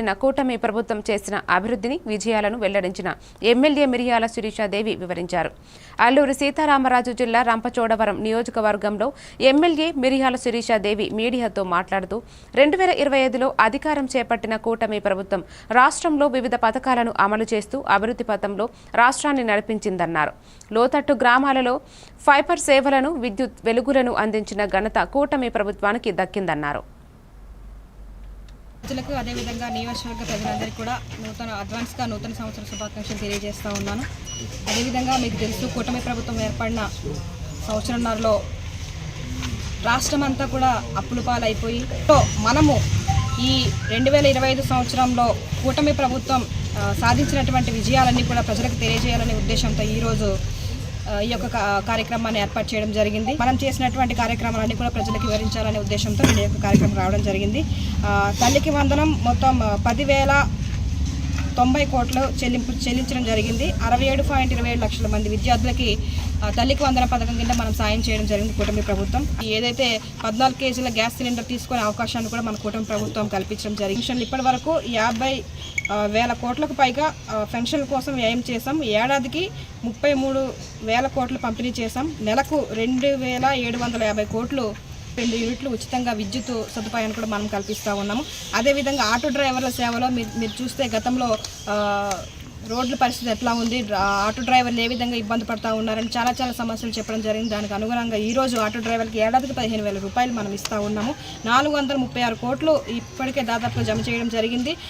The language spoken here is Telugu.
చేపట్టిన కూటమి ప్రభుత్వం చేసిన అభివృద్ధిని విజయాలను వెల్లడించిన ఎమ్మెల్యే మిరియాల శిరీషాదేవి వివరించారు. అల్లూరి సీతారామరాజు జిల్లా రంపచోడవరం నియోజకవర్గంలో ఎమ్మెల్యే మిరియాల శిరీషాదేవి మీడియాతో మాట్లాడుతూ రెండు వేల ఇరవై ఐదులో అధికారం చేపట్టిన కూటమి ప్రభుత్వం రాష్ట్రంలో వివిధ పథకాలను అమలు చేస్తూ అభివృద్ధి పథంలో రాష్ట్రాన్ని నడిపించిందన్నారు. లోతట్టు గ్రామాలలో ఫైబర్ సేవలను విద్యుత్ వెలుగులను అందించిన ఘనత కూటమి ప్రభుత్వానికి దక్కిందన్నారు. ప్రజలకు అదేవిధంగా నియోజకవర్గ ప్రజలందరికీ కూడా నూతన అడ్వాన్స్గా నూతన సంవత్సర శుభాకాంక్షలు తెలియజేస్తూ ఉన్నాను అదేవిధంగా మీకు తెలుసు కూటమి ప్రభుత్వం ఏర్పడిన సంవత్సరంన్నరలో రాష్ట్రం అంతా కూడా అప్పులు పాలైపోయి మనము ఈ రెండు వేల ఇరవై ఐదు సంవత్సరంలో కూటమి ప్రభుత్వం సాధించినటువంటి విజయాలన్నీ కూడా ప్రజలకు తెలియజేయాలనే ఉద్దేశంతో ఈరోజు ఈ యొక్క కార్యక్రమాన్ని ఏర్పాటు చేయడం జరిగింది. మనం చేసినటువంటి కార్యక్రమాలన్నీ కూడా ప్రజలకు వివరించాలనే ఉద్దేశంతో నేను ఈ యొక్క కార్యక్రమం రావడం జరిగింది. తల్లికి వందనం మొత్తం పదివేల తొంభై కోట్లు చెల్లింపు చెల్లించడం జరిగింది. అరవై ఏడు పాయింట్ ఇరవై ఏడు లక్షల మంది విద్యార్థులకి తల్లికి వందన పథకం కింద మనం సాయం చేయడం జరిగింది కూటమి ప్రభుత్వం. ఏదైతే పద్నాలుగు కేజీల గ్యాస్ సిలిండర్ తీసుకునే అవకాశాన్ని కూడా మన కూటమి ప్రభుత్వం కల్పించడం జరిగింది. ఇప్పటి వరకు యాభై వేల కోట్లకు పైగా పెన్షన్ల కోసం వ్యయం చేసాం ఏడాదికి ముప్పై మూడు వేల కోట్లు పంపిణీ చేసాం నెలకు రెండు వేల ఏడు వందల యాభై కోట్లు రెండు యూనిట్లు ఉచితంగా విద్యుత్ సదుపాయాన్ని కూడా మనం కల్పిస్తూ ఉన్నాము. అదేవిధంగా ఆటో డ్రైవర్ల సేవలో మీరు మీరు చూస్తే గతంలో రోడ్ల పరిస్థితి ఎట్లా ఉంది? ఆటో డ్రైవర్లు ఏ విధంగా ఇబ్బంది పడతా ఉన్నారని చాలా చాలా సమస్యలు చెప్పడం జరిగింది. దానికి అనుగుణంగా ఈ రోజు ఆటో డ్రైవర్కి ఏడాదికి పదిహేను వేల రూపాయలు మనం ఇస్తూ ఉన్నాము. నాలుగు వందల ముప్పై ఆరు కోట్లు ఇప్పటికే దాదాపుగా జమ చేయడం జరిగింది.